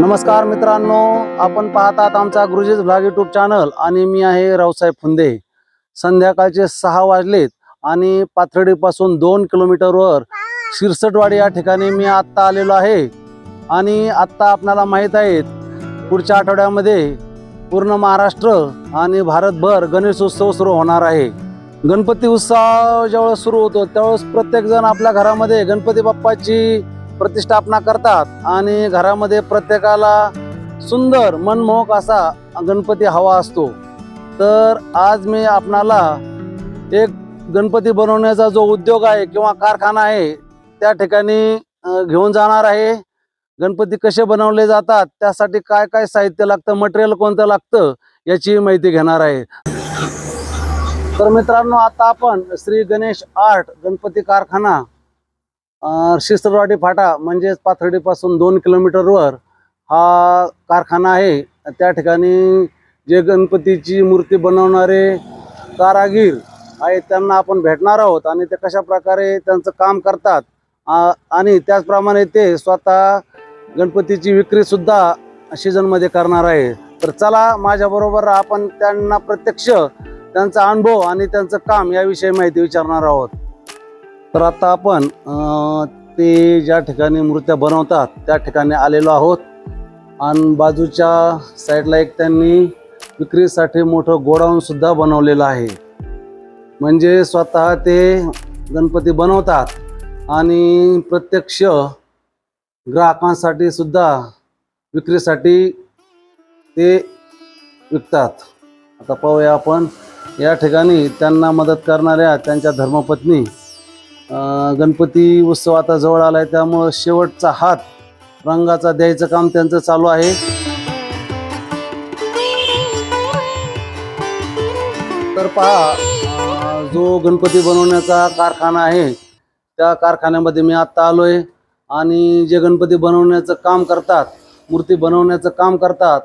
नमस्कार मित्रांनो आपण पाहतात आमचा गुरुजीज ब्लॉग युट्यूब चॅनल आणि मी आहे रावसाहेब फुंदे. संध्याकाळचे सहा वाजलेत आणि पाथर्डीपासून दोन किलोमीटरवर शिरसटवाडी या ठिकाणी मी आत्ता आलेलो आहे. आणि आत्ता आपणाला माहीत आहे पुढच्या आठवड्यामध्ये पूर्ण महाराष्ट्र आणि भारतभर गणेश उत्सव सुरू होणार आहे. गणपती उत्सव ज्यावेळेस सुरू होतो त्यावेळेस प्रत्येकजण आपल्या घरामध्ये गणपती बाप्पाची प्रतिष्ठापना करतात आणि घरामध्ये प्रत्येकाला सुंदर मनमोहक असा गणपती हवा असतो. तर आज मी आपणाला एक गणपती बनवण्याचा जो उद्योग आहे किंवा कारखाना आहे त्या ठिकाणी घेऊन जाणार आहे. गणपती कसे बनवले जातात त्यासाठी काय काय साहित्य लागतं मटेरियल कोणतं लागतं याची माहिती घेणार आहे. तर मित्रांनो आता आपण श्री गणेश आर्ट गणपती कारखाना अ, शिस्तरवाडी फाटा म्हणजेच पाथर्डीपासून दोन किलोमीटरवर हा कारखाना आहे. त्या ठिकाणी जे गणपतीची मूर्ती बनवणारे कारागीर आहेत त्यांना आपण भेटणार आहोत आणि ते कशा प्रकारे त्यांचं काम करतात आणि त्याचप्रमाणे ते स्वतः गणपतीची विक्रीसुद्धा सीझनमध्ये करणार आहे. तर चला माझ्याबरोबर आपण त्यांना प्रत्यक्ष त्यांचा अनुभव आणि त्यांचं काम याविषयी माहिती विचारणार आहोत. तर आता आपण ते ज्या ठिकाणी मूर्त्या बनवतात त्या ठिकाणी आलेलो आहोत. आणि बाजूच्या साईडला एक त्यांनी विक्रीसाठी मोठं गोडाऊन सुद्धा बनवलेलं आहे. म्हणजे स्वतः ते गणपती बनवतात आणि प्रत्यक्ष ग्राहकांसाठी सुद्धा विक्रीसाठी ते विकतात. आता पाहूया आपण या ठिकाणी त्यांना मदत करणाऱ्या त्यांच्या धर्मपत्नी गणपती उत्सव आता जवळ आला आहे त्यामुळं शेवटचा हात रंगाचा द्यायचं काम त्यांचं चालू आहे. तर पहा जो गणपती बनवण्याचा कारखाना आहे त्या कारखान्यामध्ये मी आत्ता आलो आहे आणि जे गणपती बनवण्याचं काम करतात मूर्ती बनवण्याचं काम करतात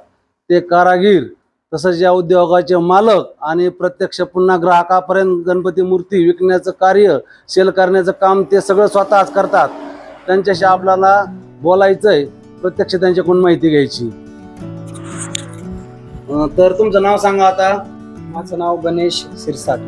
ते कारागीर तसंच या उद्योगाचे मालक आणि प्रत्यक्ष पुन्हा ग्राहकापर्यंत गणपती मूर्ती विकण्याचं कार्य सेल करण्याचं काम ते सगळं स्वतःच करतात. त्यांच्याशी आपल्याला बोलायचंय. प्रत्यक्ष त्यांच्याकडून माहिती घ्यायची. तर तुमचं नाव सांगा आता. माझं नाव गणेश सिरसाट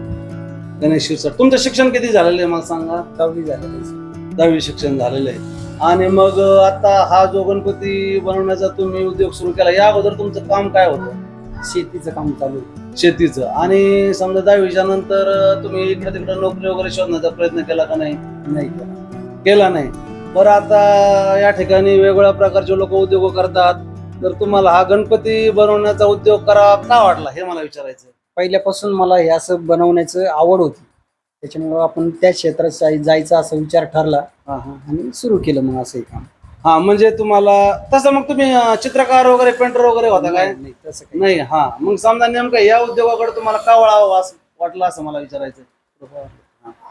गणेश सर तुमचं शिक्षण किती झालेलं आहे मला सांगा. दहावी झालेलं आहे. दहावी शिक्षण झालेलं आहे. आणि मग आता हा जो गणपती बनवण्याचा तुम्ही उद्योग सुरू केला या अगोदर तुमचं काम काय होतं? शेतीचं काम चालू आहे. शेतीचं. आणि समजा दहावीच्या नंतर तुम्ही इकडे तिकडे नोकरी वगैरे शोधण्याचा प्रयत्न केला का नाही? नाही केलं. केला नाही. बरं आता या ठिकाणी वेगवेगळ्या प्रकारचे लोक उद्योग करतात. तर तुम्हाला हा गणपती बनवण्याचा उद्योग करावा का वाटला हे मला विचारायचं पहिल्यापासून मला हे असं बनवण्याचं आवड होती. त्याच्यामुळं आपण त्या क्षेत्रात जाय- जायचा असा विचार ठरला. हा हा. आणि सुरू केलं मग असं हे काम. हा म्हणजे तुम्हाला तसं मग तुम्ही अं, चित्रकार वगैरे पेंटर वगैरे होता काय? नाही, नाही, तसं काही नाही हा. मग समजा नेमकं या उद्योगाकडे तुम्हाला का वळावं असं वाटलं असं मला विचारायचं?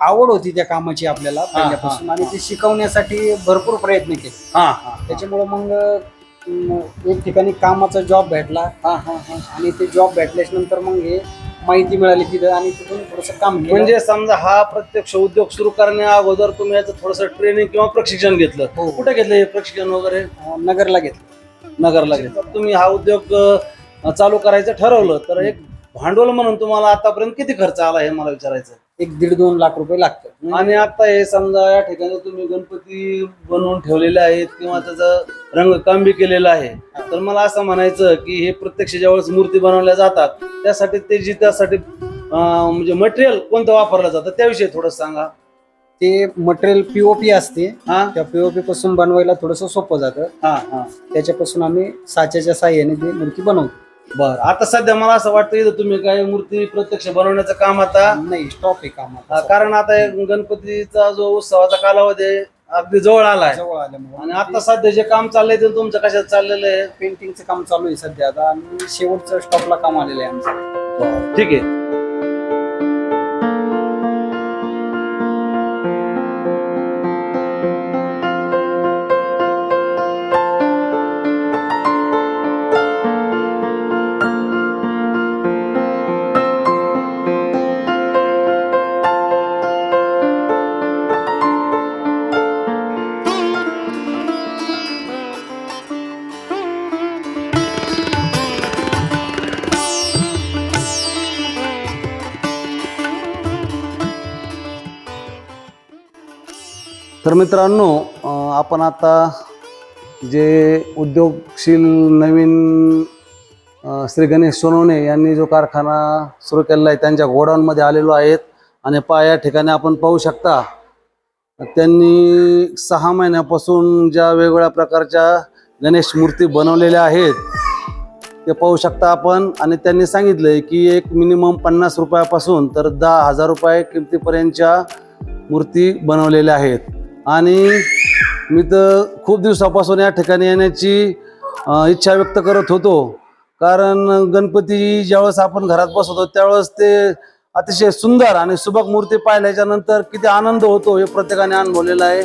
आवड होती त्या कामाची आपल्याला पहिल्यापासून आणि ते शिकवण्यासाठी भरपूर प्रयत्न केले. हा हा त्याच्यामुळं मग अं, एक ठिकाणी कामाचा जॉब भेटला. हा हा हा. आणि ते जॉब भेटल्याच्या नंतर मग हे माहिती मिळाली तिथं आणि तिथून थोडस काम केलं. म्हणजे समजा हा प्रत्यक्ष उद्योग सुरू करण्या अगोदर तुम्ही याचं थोडस ट्रेनिंग किंवा प्रशिक्षण घेतलं. हो. कुठे घेतलं हे प्रशिक्षण वगैरे? अं, नगरला घेतलं. नगरला घेतलं. तुम्ही हा उद्योग अं, चालू करायचं ठरवलं तर एक भांडवल म्हणून तुम्हाला आतापर्यंत किती खर्च आला हे मला विचारायचं एक दीड दोन लाख रुपये लागतात. आणि आता हे समजा या ठिकाणी तुम्ही गणपती बनवून ठेवलेले आहेत किंवा त्याचं रंगकाम बी केलेलं आहे तर मला असं म्हणायचं की हे प्रत्यक्ष ज्यावेळेस मूर्ती बनवल्या जातात त्यासाठी ते जी त्यासाठी म्हणजे मटेरियल कोणतं वापरलं जातं त्याविषयी थोडं सांगा. ते मटेरियल पीओपी असते. हा? त्या पीओपी पासून बनवायला थोडस सोपं जातं. हा हा. त्याच्यापासून आम्ही साच्याच्या साह्याने ती मूर्ती बनवतो. बर आता सध्या मला असं वाटतं इथं तुम्ही काय मूर्ती प्रत्यक्ष बनवण्याचं काम आता नाही स्टॉप आहे काम हा, कारण आता हे गणपतीचा जो उत्सवाचा कालावधी आहे, अगदी जवळ आलाय. जवळ आल्यामुळे आणि आता सध्या जे काम चाललंय ते तुमचं कशात चाललेलं आहे? पेंटिंगचं काम चालू आहे सध्या. आता आणि शेवटचं स्टॉपला काम आलेलं आहे आमचं. ठीक आहे. तर मित्रांनो आपण आता जे उद्योगशील नवीन श्री गणेश सोनवणे यांनी जो कारखाना सुरू केलेला आहे त्यांच्या गोडाऊनमध्ये आलेलो आहेत आणि पा या ठिकाणी आपण पाहू शकता त्यांनी सहा महिन्यापासून ज्या वेगवेगळ्या प्रकारच्या गणेश मूर्ती बनवलेल्या आहेत ते पाहू शकता आपण. आणि त्यांनी सांगितलंय की एक मिनिमम पन्नास रुपयापासून तर दहा हजार रुपये किमतीपर्यंतच्या मूर्ती बनवलेल्या आहेत. आणि मी तर खूप दिवसापासून या ठिकाणी येण्याची इच्छा व्यक्त करत होतो. कारण गणपती ज्यावेळेस आपण घरात बसवतो त्यावेळेस ते अतिशय सुंदर आणि सुबक मूर्ती पाहिल्याच्यानंतर किती आनंद होतो हे प्रत्येकाने अनुभवलेला आहे.